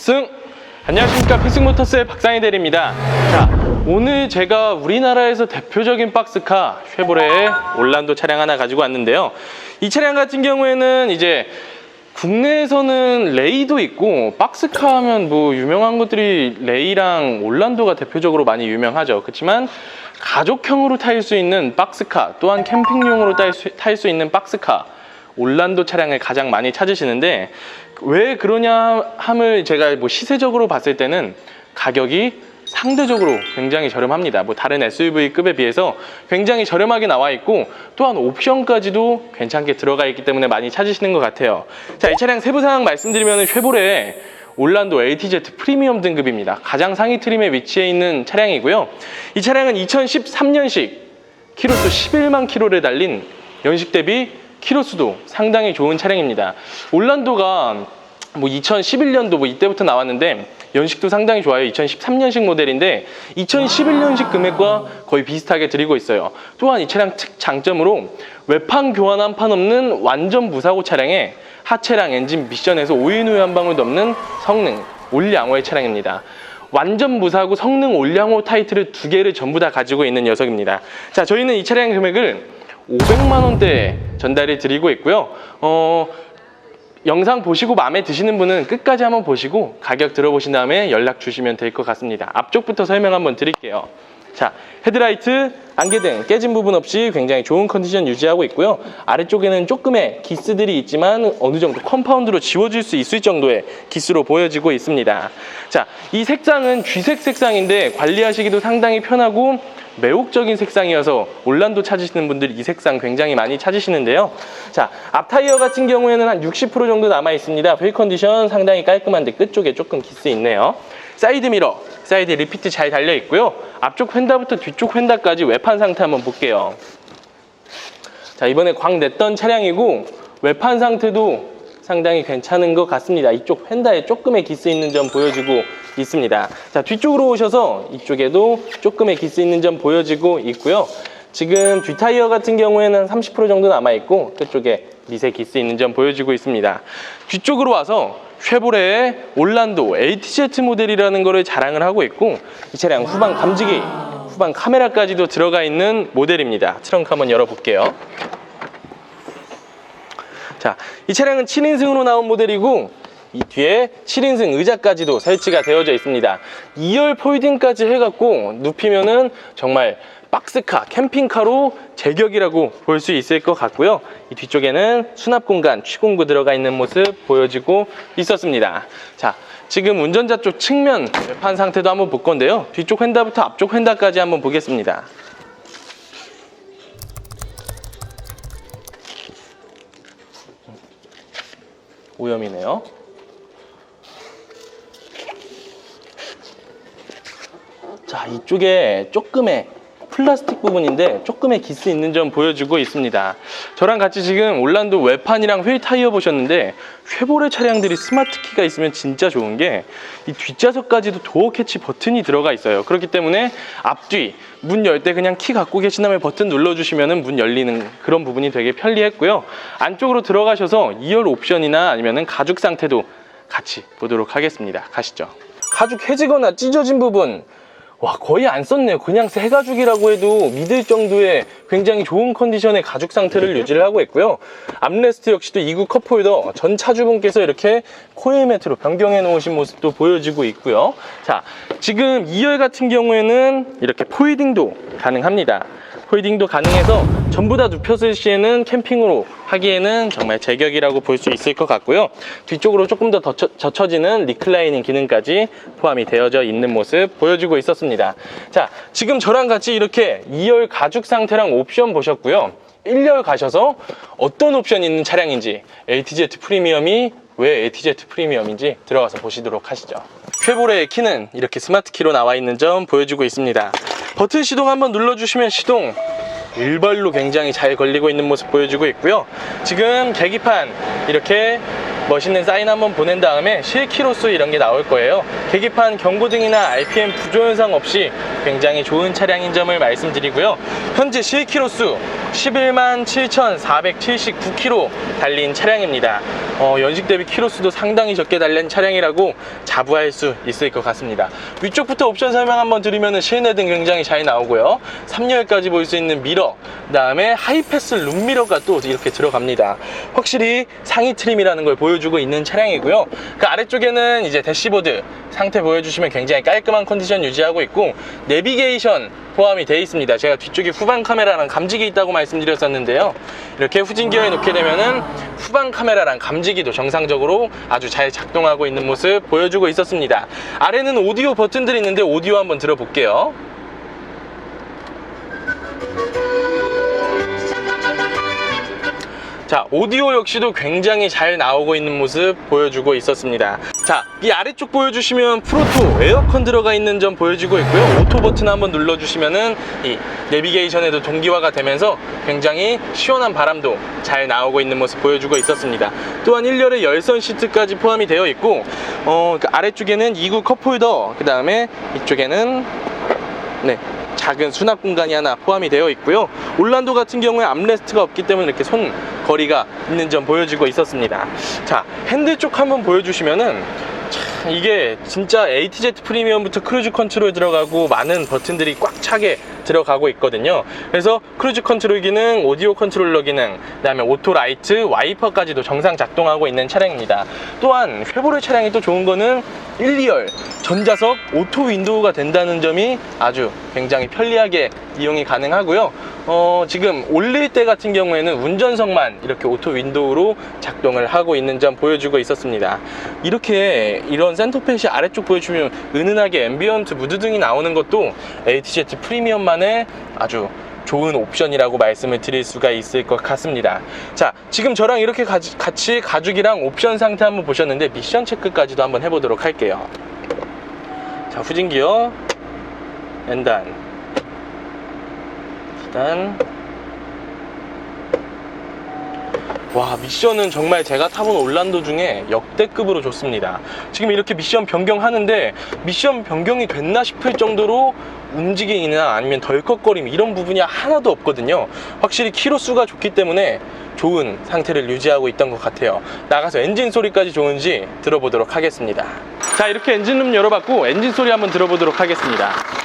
필승! 안녕하십니까 필승모터스의 박상희 대리입니다. 자, 오늘 제가 우리나라에서 대표적인 박스카 쉐보레의 올란도 차량 하나 가지고 왔는데요. 이 차량 같은 경우에는 이제 국내에서는 레이도 있고 박스카 하면 뭐 유명한 것들이 레이랑 올란도가 대표적으로 많이 유명하죠. 그렇지만 가족형으로 탈 수 있는 박스카 또한 캠핑용으로 탈 수 있는 박스카 올란도 차량을 가장 많이 찾으시는데 왜 그러냐 함을 제가 뭐 시세적으로 봤을 때는 가격이 상대적으로 굉장히 저렴합니다. 뭐 다른 SUV급에 비해서 굉장히 저렴하게 나와 있고 또한 옵션까지도 괜찮게 들어가 있기 때문에 많이 찾으시는 것 같아요. 자, 이 차량 세부 사항 말씀드리면 쉐보레 올란도 ATZ 프리미엄 등급입니다. 가장 상위 트림에 위치해 있는 차량이고요. 이 차량은 2013년식 키로수 11만 킬로를 달린 연식 대비 키로수도 상당히 좋은 차량입니다. 올란도가 뭐 2011년도 뭐 이때부터 나왔는데 연식도 상당히 좋아요. 2013년식 모델인데 2011년식 금액과 거의 비슷하게 드리고 있어요. 또한 이 차량 특 장점으로 외판 교환 한 판 없는 완전 무사고 차량에 하체랑 엔진 미션에서 오인후유 한 방울도 없는 성능 올양호의 차량입니다. 완전 무사고 성능 올양호 타이틀을 두 개를 전부 다 가지고 있는 녀석입니다. 자, 저희는 이 차량 금액을 500만 원대에 전달해 드리고 있고요. 어, 영상 보시고 마음에 드시는 분은 끝까지 한번 보시고 가격 들어보신 다음에 연락 주시면 될 것 같습니다. 앞쪽부터 설명 한번 드릴게요. 자, 헤드라이트, 안개등 깨진 부분 없이 굉장히 좋은 컨디션 유지하고 있고요. 아래쪽에는 조금의 기스들이 있지만 어느 정도 컴파운드로 지워질 수 있을 정도의 기스로 보여지고 있습니다. 자, 이 색상은 쥐색 색상인데 관리하시기도 상당히 편하고 매혹적인 색상이어서 올란도 찾으시는 분들이 이 색상 굉장히 많이 찾으시는데요. 자, 앞 타이어 같은 경우에는 한 60% 정도 남아 있습니다. 휠 컨디션 상당히 깔끔한데 끝 쪽에 조금 기스 있네요. 사이드 미러, 사이드 리피트 잘 달려 있고요. 앞쪽 휀다부터 뒤쪽 휀다까지 외판 상태 한번 볼게요. 자, 이번에 광 냈던 차량이고 외판 상태도 상당히 괜찮은 것 같습니다. 이쪽 휀다에 조금의 기스 있는 점 보여지고 있습니다. 자, 뒤쪽으로 오셔서 이쪽에도 조금의 기스 있는 점 보여지고 있고요. 지금 뒷타이어 같은 경우에는 30% 정도 남아있고 끝쪽에 미세 기스 있는 점 보여지고 있습니다. 뒤쪽으로 와서 쉐보레의 올란도 ATZ 모델이라는 거를 자랑을 하고 있고 이 차량 후방 감지기, 후방 카메라까지도 들어가 있는 모델입니다. 트렁크 한번 열어볼게요. 자, 이 차량은 7인승으로 나온 모델이고 이 뒤에 7인승 의자까지도 설치가 되어져 있습니다. 2열 폴딩까지 해갖고 눕히면은 정말 박스카, 캠핑카로 제격이라고 볼 수 있을 것 같고요. 이 뒤쪽에는 수납 공간, 취공구 들어가 있는 모습 보여지고 있었습니다. 자, 지금 운전자 쪽 측면 외판 상태도 한번 볼 건데요. 뒤쪽 휀다부터 앞쪽 휀다까지 한번 보겠습니다. 오염이네요. 자, 이쪽에 조금의 플라스틱 부분인데 조금의 기스 있는 점 보여주고 있습니다. 저랑 같이 지금 올란도 외판이랑 휠 타이어 보셨는데 쉐보레 차량들이 스마트 키가 있으면 진짜 좋은 게 이 뒷좌석까지도 도어 캐치 버튼이 들어가 있어요. 그렇기 때문에 앞뒤 문 열 때 그냥 키 갖고 계신 다음에 버튼 눌러주시면 문 열리는 그런 부분이 되게 편리했고요. 안쪽으로 들어가셔서 2열 옵션이나 아니면 가죽 상태도 같이 보도록 하겠습니다. 가시죠. 가죽 해지거나 찢어진 부분 와 거의 안 썼네요. 그냥 새 가죽이라고 해도 믿을 정도의 굉장히 좋은 컨디션의 가죽 상태를 유지를 하고 있고요. 암레스트 역시도 2구 컵홀더 전 차주분께서 이렇게 코일 매트로 변경해 놓으신 모습도 보여지고 있고요. 자 지금 2열 같은 경우에는 이렇게 포이딩도 가능합니다. 홀딩도 가능해서 전부 다 눕혔을 시에는 캠핑으로 하기에는 정말 제격이라고 볼 수 있을 것 같고요. 뒤쪽으로 조금 더 젖혀, 젖혀지는 리클라이닝 기능까지 포함이 되어져 있는 모습 보여주고 있었습니다. 자, 지금 저랑 같이 이렇게 2열 가죽 상태랑 옵션 보셨고요. 1열 가셔서 어떤 옵션이 있는 차량인지 ATZ 프리미엄이 왜 ATZ 프리미엄인지 들어가서 보시도록 하시죠. 쉐보레의 키는 이렇게 스마트 키로 나와 있는 점 보여주고 있습니다. 버튼 시동 한번 눌러주시면 시동 일발로 굉장히 잘 걸리고 있는 모습 보여주고 있고요. 지금 계기판 이렇게 멋있는 사인 한번 보낸 다음에 실키로수 이런 게 나올 거예요. 계기판 경고등이나 RPM 부조 현상 없이 굉장히 좋은 차량인 점을 말씀드리고요. 현재 실키로수 11만 7,479km 달린 차량입니다. 어, 연식 대비 키로수도 상당히 적게 달린 차량이라고 자부할 수 있을 것 같습니다. 위쪽부터 옵션 설명 한번 드리면 실내 등 굉장히 잘 나오고요. 3열까지 볼 수 있는 미러, 그 다음에 하이패스 룸미러가 또 이렇게 들어갑니다. 확실히 상위 트림이라는 걸 보여주고 있는 차량이고요. 그 아래쪽에는 이제 대시보드 상태 보여주시면 굉장히 깔끔한 컨디션 유지하고 있고 내비게이션 포함이 되어 있습니다. 제가 뒤쪽에 후방 카메라랑 감지기 있다고 말씀드렸었는데요. 이렇게 후진 기어에 놓게 되면은 후방 카메라랑 감지기도 정상적으로 아주 잘 작동하고 있는 모습 보여주고 있었습니다. 아래는 오디오 버튼들이 있는데 오디오 한번 들어볼게요. 자, 오디오 역시도 굉장히 잘 나오고 있는 모습 보여주고 있었습니다. 자, 이 아래쪽 보여주시면 프로토 에어컨 들어가 있는 점 보여지고 있고요. 오토 버튼 한번 눌러주시면은 이 내비게이션에도 동기화가 되면서 굉장히 시원한 바람도 잘 나오고 있는 모습 보여주고 있었습니다. 또한 1열에 열선 시트까지 포함이 되어 있고, 어, 그 아래쪽에는 2구 컵홀더, 그 다음에 이쪽에는 네. 작은 수납 공간이 하나 포함이 되어 있고요. 올란도 같은 경우에 암레스트가 없기 때문에 이렇게 손 거리가 있는 점 보여지고 있었습니다. 자, 핸들 쪽 한번 보여주시면은 참 이게 진짜 ATZ 프리미엄부터 크루즈 컨트롤 들어가고 많은 버튼들이 꽉 차게 들어가고 있거든요. 그래서 크루즈 컨트롤 기능, 오디오 컨트롤러 기능, 그 다음에 오토 라이트, 와이퍼까지도 정상 작동하고 있는 차량입니다. 또한 쉐보레 차량이 또 좋은 거는 1, 2열 전자석 오토 윈도우가 된다는 점이 아주 굉장히 편리하게 이용이 가능하고요. 어, 지금 올릴 때 같은 경우에는 운전석만 이렇게 오토 윈도우로 작동을 하고 있는 점 보여주고 있었습니다. 이렇게 이런 센터펫이 아래쪽 보여주면 은은하게 앰비언트 무드등이 나오는 것도 ATZ 프리미엄만의 아주 좋은 옵션이라고 말씀을 드릴 수가 있을 것 같습니다. 자, 지금 저랑 이렇게 가- 같이 가죽이랑 옵션 상태 한번 보셨는데 미션 체크까지도 한번 해보도록 할게요. 자, 후진 기어, 엔단, 기단. 와, 미션은 정말 제가 타본 올란도 중에 역대급으로 좋습니다. 지금 이렇게 미션 변경하는데 미션 변경이 됐나 싶을 정도로 움직임이나 아니면 덜컥거림 이런 부분이 하나도 없거든요. 확실히 키로수가 좋기 때문에 좋은 상태를 유지하고 있던 것 같아요. 나가서 엔진 소리까지 좋은지 들어보도록 하겠습니다. 자, 이렇게 엔진룸 열어봤고 엔진 소리 한번 들어보도록 하겠습니다.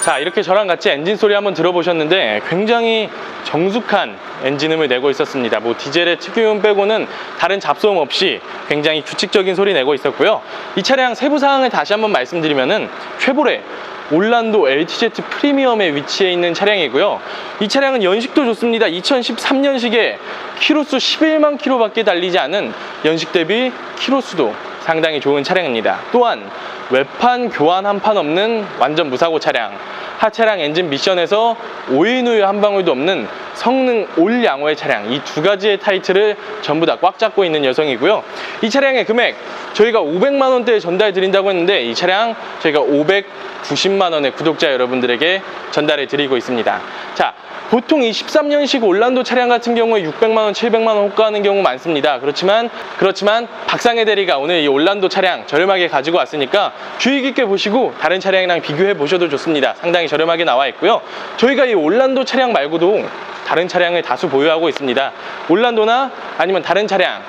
자 이렇게 저랑 같이 엔진 소리 한번 들어보셨는데 굉장히 정숙한 엔진음을 내고 있었습니다. 뭐 디젤의 특유음 빼고는 다른 잡소음 없이 굉장히 규칙적인 소리 내고 있었고요. 이 차량 세부 사항을 다시 한번 말씀드리면은 쉐보레 올란도 LTZ 프리미엄에 위치해 있는 차량이고요. 이 차량은 연식도 좋습니다. 2013년식에 키로수 11만 킬로밖에 달리지 않은 연식 대비 키로수도 상당히 좋은 차량입니다. 또한 외판 교환 한 판 없는 완전 무사고 차량, 하차량 엔진 미션에서 오일 우유 한 방울도 없는 성능 올 양호의 차량 이 두 가지의 타이틀을 전부 다 꽉 잡고 있는 여성이고요. 이 차량의 금액 저희가 500만 원대에 전달 드린다고 했는데 이 차량 저희가 590만 원의 구독자 여러분들에게 전달해 드리고 있습니다. 자, 보통 이 13년식 올란도 차량 같은 경우에 600만 원, 700만 원 호가하는 경우 많습니다. 그렇지만 그렇지만 박상혜 대리가 오늘 이 올란도 차량 저렴하게 가지고 왔으니까 주의 깊게 보시고 다른 차량이랑 비교해 보셔도 좋습니다. 상당히 저렴하게 나와 있고요. 저희가 이 올란도 차량 말고도 다른 차량을 다수 보유하고 있습니다. 올란도나 아니면 다른 차량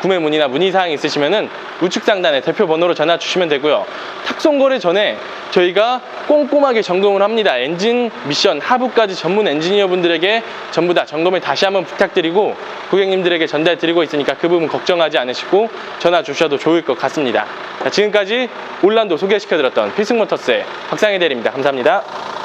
구매 문의나 문의 사항 있으시면은 우측 상단에 대표 번호로 전화 주시면 되고요. 탁송 거래 전에 저희가 꼼꼼하게 점검을 합니다. 엔진 미션 하부까지 전문 엔지니어 분들에게 전부 다 점검을 다시 한번 부탁드리고 고객님들에게 전달 드리고 있으니까 그 부분 걱정하지 않으시고 전화 주셔도 좋을 것 같습니다. 자, 지금까지 올란도 소개시켜드렸던 필승모터스의 박상희 대리입니다. 감사합니다.